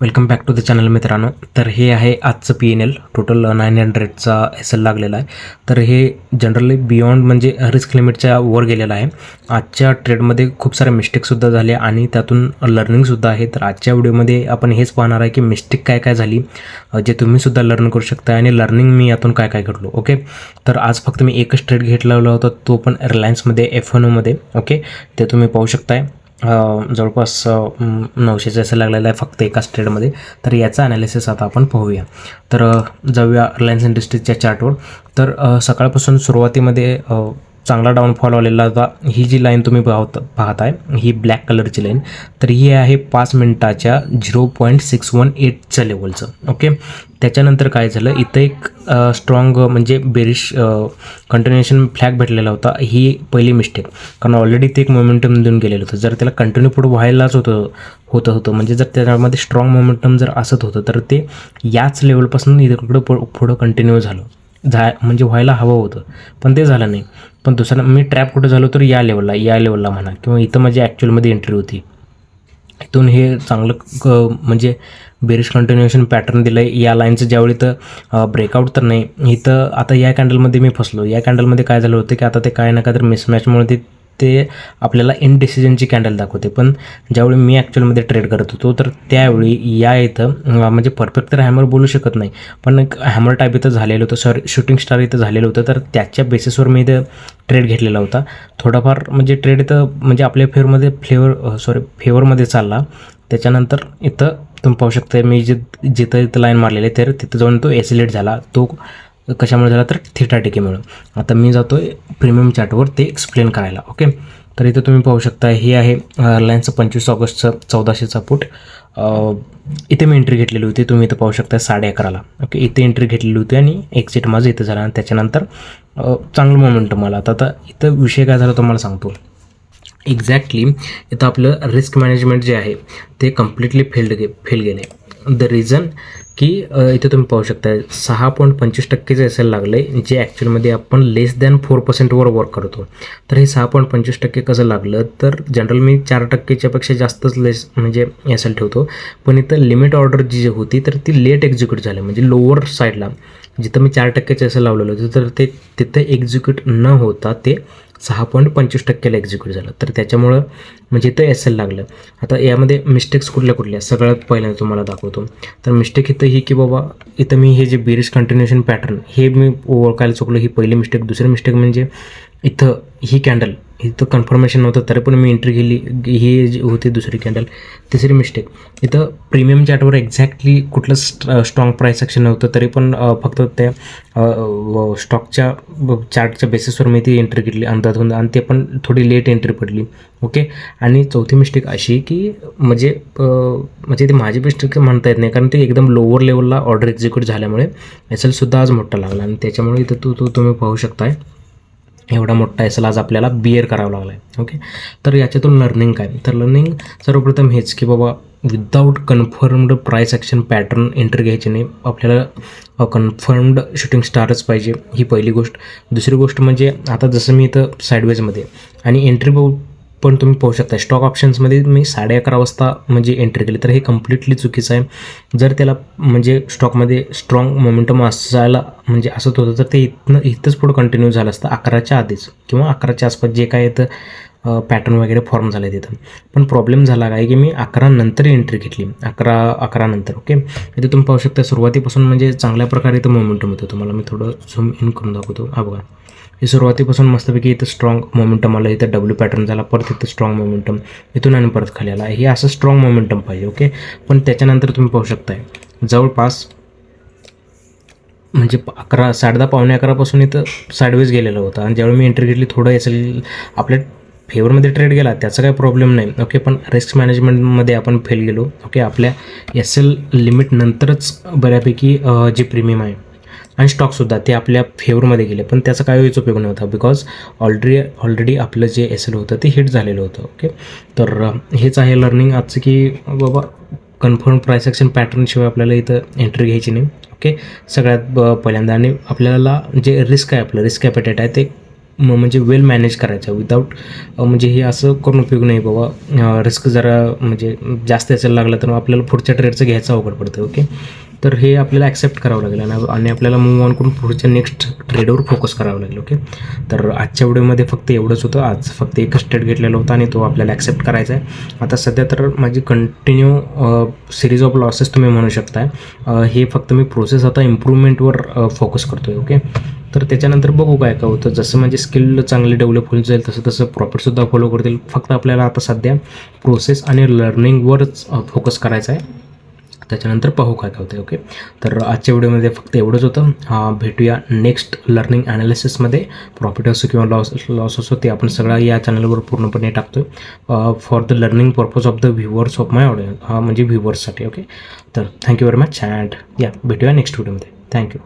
Welcome back to the channel मित्रांनो. तर हे आहे आजचं P N L total nine हंड्रेडचा S L लागलेला आहे. तर हे जनरली बियॉन्ड म्हणजे रिस्क लिमिटच्या वर गेलेलं आहे. आजच्या ट्रेडमध्ये खूप सारे मिस्टेकसुद्धा झाले आणि त्यातून लर्निंगसुद्धा आहे. तर आजच्या व्हिडिओमध्ये आपण हेच पाहणार आहे की मिस्टेक काय काय झाली जे तुम्हीसुद्धा लर्न करू शकता आणि लर्निंग मी यातून काय काय घडलो ओके तर आज फक्त मी एकच ट्रेड घेतलेला होता तो पण रिलायन्समध्ये एफमध्ये ओके ते तुम्ही पाहू शकताय. जवळपास अ, असं लागलेलं आहे फक्त एकाच ट्रेडमध्ये तर याचा ॲनालिसिस आता आपण पाहूया. तर जाऊया रिलायन्स इंडस्ट्रीजच्या चार्टवर तर सकाळपासून सुरुवातीमध्ये चांगला डाऊनफॉल आलेला होता. ही जी लाईन तुम्ही पाहत पाहताय ही ब्लॅक कलरची लाईन. तर ही आहे पाच मिनटाच्या झिरो पॉईंट सिक्स वन एटचं लेवलचं. ओके? त्याच्यानंतर काय झालं? इथं एक स्ट्रॉंग म्हणजे बेरिश कंटिन्युएशन फ्लॅग भेटलेला होता. ही पहिली मिस्टेक कारण ऑलरेडी ते एक मोमेंटम देऊन गेलेलं होतं. जर त्याला कंटिन्यू पुढे व्हायलाच होतं होतं होतं म्हणजे जर त्याच्यामध्ये स्ट्रॉंग मोमेंटम जर असत होतं तर ते याच लेवलपासून इकडं पुढं कंटिन्यू झालं. झा म्हणजे व्हायला हवं होतं. पण ते झालं नाही. पण दुसरं मी ट्रॅप कुठं झालो तर या लेवलला या लेवलला म्हणा. किंवा इथं माझी ॲक्च्युअलमध्ये एंट्री होती. इथून हे चांगलं क म्हणजे बेरिश कंटिन्युएशन पॅटर्न दिलं आहे या लाईनचं ज्यावेळी तर ब्रेकआउट तर नाही. इथं आता या कॅन्डलमध्ये मी फसलो. या कॅन्डलमध्ये काय झालं होतं की आता ते काय ना काय तर मिसमॅचमुळे ते ते आपल्याला इनडिसिजनची कॅन्डल दाखवते. पण ज्यावेळी मी ॲक्च्युअलमध्ये ट्रेड करत होतो तर त्यावेळी या इथं म्हणजे परफेक्ट तर हॅमर बोलू शकत नाही. पण एक हॅमर टाईप इथं झालेलं होतं सॉरी शूटिंग स्टार इथं झालेलं होतं. तर त्याच्या बेसिसवर मी इथं ट्रेड घेतलेला होता. थोडाफार म्हणजे ट्रेड इथं म्हणजे आपल्या फेवरमध्ये फ्लेवर सॉरी फेवरमध्ये चालला. त्याच्यानंतर इथं तुम्ही पाहू शकता मी जे जिथं इथं लाईन मारलेली तर तिथं जाऊन तो एसिलेट झाला. तो कशामुळे झाला तर थिटा मिळून आता मी जातो आहे प्रीमियम चार्टवर ते एक्सप्लेन करायला ओके तर इथं तुम्ही पाहू शकता हे आहे रिलायन्सचं पंचवीस ऑगस्टचं चौदाशेचा फूट इथे मी एंट्री घेतलेली होती तुम्ही इथं पाहू शकता साडे अकराला ओके इथे एंट्री घेतलेली होती आणि एक्झिट माझं इथं झालं आणि त्याच्यानंतर चांगलं मोमेंटम आला. आता आता इथं विषय काय झाला तुम्हाला सांगतो. एक्झॅक्टली इथं आपलं रिस्क मॅनेजमेंट जे आहे ते कम्प्लिटली फेल्ड गे फेल गेले. द रिझन की इथे तुम्ही पाहू शकता सहा पॉईंट पंचवीस टक्केचं एस एल लागलं आहे जे ॲक्च्युअलमध्ये आपण लेस दॅन फोर पर्सेंटवर वर्क करतो. तर हे सहा पॉईंट पंचवीस टक्के कसं लागलं? तर जनरल मी चार टक्केच्यापेक्षा जास्तच लेस म्हणजे एस एल ठेवतो. पण इथं लिमिट ऑर्डर जी जी होती तर ती लेट एक्झिक्यूट झाली. म्हणजे लोअर साईडला जिथं मी चार टक्केचं एस एल लावलेलं होतं तर ते तिथं एक्झिक्यूट न होता ते सहा पॉईंट पंचवीस टक्क्याला एक्झिक्यूट झालं. तर त्याच्यामुळं म्हणजे इथं एस एल लागलं. आता यामध्ये मिस्टेक्स कुठल्या कुठल्या? सगळ्यात पहिल्यांदा तुम्हाला दाखवतो. तर मिस्टेक इथं ही की बाबा इथं मी हे जे बेरिश कंटिन्युएशन पॅटर्न हे मी ओळखायला चुकलो ही पहिली मिस्टेक दुसरी मिस्टेक म्हणजे इथं ही कॅन्डल इथं कन्फर्मेशन नव्हतं तरी पण मी एंट्री केली ही जी होती दुसरी कॅन्डल तिसरी मिस्टेक इथं प्रीमियम चार्टवर एक्झॅक्टली कुठलं स्ट्रॉंग प्राईस सेक्शन नव्हतं तरी पण फक्त त्या स्टॉकच्या चार्टच्या बेसिसवर मी ती एंट्री घेतली अंदाजून आणि ते पण थोडी लेट एंट्री पडली ओके आणि चौथी मिस्टेक अशी की म्हणजे म्हणजे ते माझी मिस्टेक म्हणता येत नाही कारण ते एकदम लोअर लेवलला ऑर्डर एक्झिक्यूट झाल्यामुळे एस एलसुद्धा आज मोठा लागला आणि त्याच्यामुळे इथं तू तू तुम्ही पाहू शकताय एवढा मोठा एस एल आज आपल्याला बिअर करावा लागला आहे ओके तर याच्यातून लर्निंग काय? तर लर्निंग सर्वप्रथम हेच की बाबा without confirmed price action pattern entry घ्यायची नाही. आपल्याला कन्फर्म्ड शूटिंग स्टारच पाहिजे ही पहिली गोष्ट. दुसरी गोष्ट म्हणजे आता जसं मी इथं साईडवेजमध्ये आणि एंट्री पण तुम्ही पाहू शकता स्टॉक ऑप्शन्समध्ये मी साडे अकरा वाजता म्हणजे एंट्री केली. तर हे कम्प्लिटली चुकीचं आहे. जर त्याला म्हणजे स्टॉकमध्ये स्ट्रॉंग मोमेंटम असायला म्हणजे असत होतं तर ते इथनं इथंच पुढं कंटिन्यू झालं असतं अकराच्या आधीच. किंवा अकराच्या आसपास जे काय येतं पॅटर्न वगैरे फॉर्म झाले तिथं. पण प्रॉब्लेम झाला काय की मी अकरा नंतर एंट्री घेतली. अकरा अकरा नंतर ओके इथे तुम्ही पाहू शकता सुरुवातीपासून म्हणजे चांगल्या प्रकारे इथं मोमेंटम होतं तुम्हाला मी थोडं झूम इन करून दाखवतो. हा बघा. हे सुरुवातीपासून मस्तपैकी इथं स्ट्रॉंग मोमेंटम आलं. इथं डब्ल्यू पॅटर्न झाला. परत इथं स्ट्रॉंग मोमेंटम इथून आणि परत खाली आला. हे असं स्ट्रॉंग मोमेंटम पाहिजे ओके पण त्याच्यानंतर तुम्ही पाहू शकताय जवळपास म्हणजे अकरा अकरा साडेदहा पावणे अकरापासून इथं साडवेज गेलेलं होतं. आणि ज्यावेळी मी एंट्री घेतली थोडं एस एल आपल्या फेवरमध्ये ट्रेड गेला त्याचा काही प्रॉब्लेम नाही. ओके पण रिस्क मॅनेजमेंटमध्ये आपण फेल गेलो. ओके आपल्या एस एल लिमिट नंतरच बऱ्यापैकी जे प्रीमियम आहे आणि स्टॉकसुद्धा ते आपल्या फेवरमध्ये गेले. पण त्याचा काहीच उपयोग नव्हता बिकॉज ऑलरेडी ऑलरेडी आपलं जे एस एल होतं ते हिट झालेलं होतं. ओके तर हेच आहे लर्निंग आजचं की बाबा कन्फर्म प्राईस ॲक्शन पॅटर्नशिवाय आपल्याला इथं एंट्री घ्यायची नाही. ओके सगळ्यात पहिल्यांदा आणि आपल्याला जे रिस्क आहे आपलं रिस्क कॅपिटेट आहे ते म- म्हणजे वेल मॅनेज करायचं. विदाऊट म्हणजे हे असं करून उपयोग नाही बाबा. रिस्क जरा म्हणजे जास्त यायला लागलं तर मग आपल्याला पुढच्या ट्रेडचं घ्यायचं अवघड पडतं ओके तर हे आपल्याला ॲक्सेप्ट करावं लागेल आणि आणि आपल्याला मूव ऑन करून पुढच्या नेक्स्ट ट्रेडवर फोकस करावं लागेल ओके तर आजच्या व्हिडिओमध्ये फक्त एवढंच होतं. आज फक्त एकच ट्रेड घेतलेला होता आणि तो आपल्याला ॲक्सेप्ट करायचा आहे. आता सध्या तर माझी कंटिन्यू सिरीज ऑफ लॉसेस तुम्ही म्हणू शकताय. हे फक्त मी प्रोसेस आता इम्प्रूव्हमेंटवर फोकस करतो आहे ओके तर त्याच्यानंतर बघू काय काय होतं. जसं म्हणजे स्किल चांगली डेव्हलप होईल जाईल तसं तसं प्रॉफिटसुद्धा फॉलो करतील. फक्त आपल्याला आता सध्या प्रोसेस आणि लर्निंगवरच फोकस करायचा आहे. त्याच्यानंतर पाहू काय काय होते ओके तर आजच्या व्हिडिओमध्ये फक्त एवढंच होतं. हा भेटूया नेक्स्ट लर्निंग ॲनालिसिसमध्ये प्रॉफिट असो किंवा लॉस लॉस असो ते आपण सगळं या चॅनलवर पूर्णपणे टाकतो for the learning purpose of the viewers of my audience हा म्हणजे व्ह्युअर्ससाठी ओके तर thank you very much and या भेटूया नेक्स्ट व्हिडिओमध्ये थँक्यू